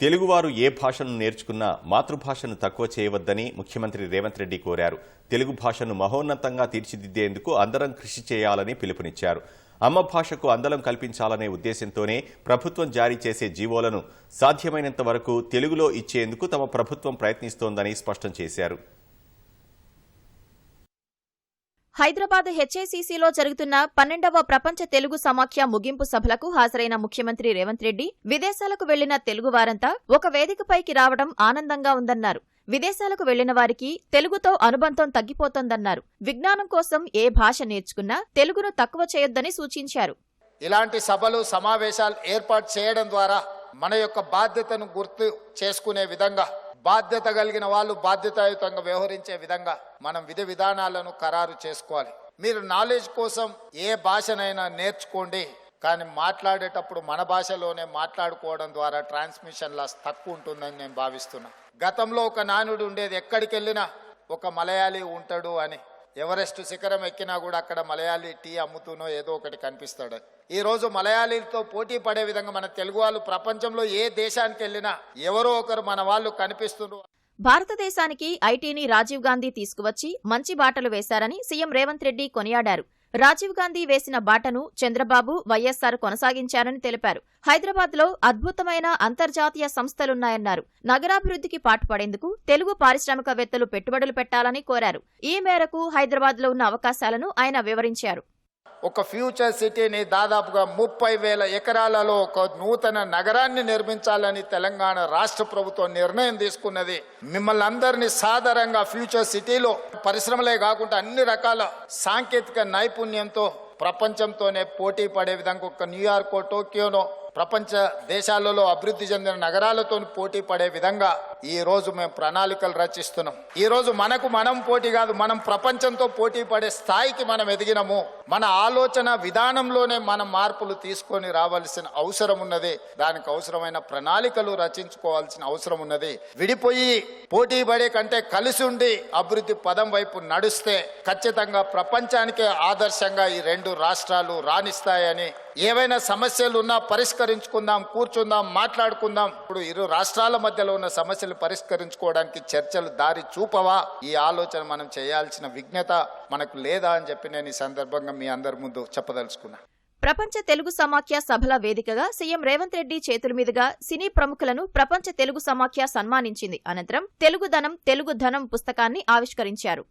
తెలుగువారు ఏ భాషను నేర్చుకున్నా మాతృభాషను తక్కువ చేయవద్దని ముఖ్యమంత్రి రేవంత్ రెడ్డి కోరారు. తెలుగు భాషను మహోన్నతంగా తీర్చిదిద్దేందుకు అందరం కృషి చేయాలని పిలుపునిచ్చారు. అమ్మ భాషకు అందలం కల్పించాలనే ఉద్దేశంతోనే ప్రభుత్వం జారీ చేసే జీవోలను సాధ్యమైనంత వరకు తెలుగులో ఇచ్చేందుకు తమ ప్రభుత్వం ప్రయత్నిస్తోందని స్పష్టం చేశారు. హైదరాబాద్ హెచ్ఐసిసిలో జరుగుతున్న పన్నెండవ ప్రపంచ తెలుగు సమాఖ్య ముగింపు సభలకు హాజరైన ముఖ్యమంత్రి రేవంత్ రెడ్డి విదేశాలకు వెళ్ళిన తెలుగు వారంతా ఒక వేదికపైకి రావడం ఆనందంగా ఉందన్నారు. విదేశాలకు వెళ్ళిన వారికి తెలుగుతో అనుబంధం తగ్గిపోతోందన్నారు. విజ్ఞానం కోసం ఏ భాష నేర్చుకున్నా తెలుగును తక్కువ చేయొద్దని సూచించారు. ఇలాంటి సభలు సమావేశాలు ఏర్పాటు చేయడం ద్వారా మన యొక్క బాధ్యతను గుర్తు చేసుకునే విధంగా బాధ్యత కలిగిన వాళ్ళు బాధ్యతాయుతంగా వ్యవహరించే విధంగా మనం విధి విధానాలను ఖరారు చేసుకోవాలి. మీరు నాలెడ్జ్ కోసం ఏ భాషనైనా నేర్చుకోండి. కానీ మాట్లాడేటప్పుడు మన భాషలోనే మాట్లాడుకోవడం ద్వారా ట్రాన్స్మిషన్ లాస్ తక్కువ ఉంటుందని నేను భావిస్తున్నా. గతంలో ఒక నానుడు ఉండేది ఎక్కడికి వెళ్ళినా ఒక మలయాళీ ఉంటాడు అని. ఎవరెస్ట్ శిఖరం ఎక్కినా కూడా అక్కడ మలయాళీ టీ అమ్ముతూనో ఏదో ఒకటి కనిపిస్తాడు. ఈ రోజు మలయాళీలతో పోటీ పడే విధంగా మన తెలుగు వాళ్ళు ప్రపంచంలో ఏ దేశానికి వెళ్ళినా ఎవరో ఒకరు మన వాళ్ళు కనిపిస్తున్నారు భారతదేశానికి ఐటీని రాజీవ్ గాంధీ తీసుకువచ్చి మంచి బాటలు వేశారని సీఎం రేవంత్ రెడ్డి కొనియాడారు. రాజీవ్ గాంధీ వేసిన బాటను చంద్రబాబు వైఎస్సార్ కొనసాగించారని తెలిపారు. హైదరాబాద్లో అద్భుతమైన అంతర్జాతీయ సంస్థలున్నాయన్నారు. నగరాభివృద్ధికి పాటుపడేందుకు తెలుగు పారిశ్రామికవేత్తలు పెట్టుబడులు పెట్టాలని కోరారు. ఈ మేరకు హైదరాబాద్లో ఉన్న అవకాశాలను ఆయన వివరించారు. ఒక ఫ్యూచర్ సిటీని దాదాపుగా ముప్పై వేల ఎకరాలలో ఒక నూతన నగరాన్ని నిర్మించాలని తెలంగాణ రాష్ట్ర ప్రభుత్వం నిర్ణయం తీసుకున్నది. మిమ్మల్ని అందరినీ సాధారణంగా ఫ్యూచర్ సిటీలో పరిశ్రమలే కాకుండా అన్ని రకాల సాంకేతిక నైపుణ్యంతో ప్రపంచంతోనే పోటీ పడే విధంగా ఒక న్యూయార్కో టోక్యోనో ప్రపంచ దేశాలలో అభివృద్ధి చెందిన నగరాలతో పోటీ పడే విధంగా ఈ రోజు మేము ప్రణాళికలు రచిస్తున్నాం. ఈరోజు మనకు మనం పోటీ కాదు మనం ప్రపంచంతో పోటీ పడే స్థాయికి మనం ఎదిగినము. మన ఆలోచన విధానంలోనే మనం మార్పులు తీసుకొని రావాల్సిన అవసరం ఉన్నది. దానికి అవసరమైన ప్రణాళికలు రచించుకోవాల్సిన అవసరం ఉన్నది. విడిపోయి పోటీ పడే కంటే కలిసి ఉండి అభివృద్ధి పదం వైపు నడుస్తే ఖచ్చితంగా ప్రపంచానికే ఆదర్శంగా ఈ రెండు రాష్ట్రాలు రాణిస్తాయని ఏవైనా సమస్యలు ఉన్నా పరిష్కరించుకుందాం కూర్చుందాం మాట్లాడుకుందాం. ఇప్పుడు ఇరు రాష్ట్రాల మధ్యలో ఉన్న సమస్యలు పరిష్కరించుకోవడానికి చర్చలు దారి చూపవా? ఈ ఆలోచన మనం చేయాల్సిన విజ్ఞత మనకు లేదా అని చెప్పి నేను ఈ సందర్భంగా మీ అందరి ముందు చెప్పదలుచుకున్నా. ప్రపంచ తెలుగు సమాఖ్య సభల వేదికగా సీఎం రేవంత్ రెడ్డి చేతుల మీదుగా సినీ ప్రముఖులను ప్రపంచ తెలుగు సమాఖ్య సన్మానించింది. అనంతరం తెలుగుదనం తెలుగు ధనం పుస్తకాన్ని ఆవిష్కరించారు.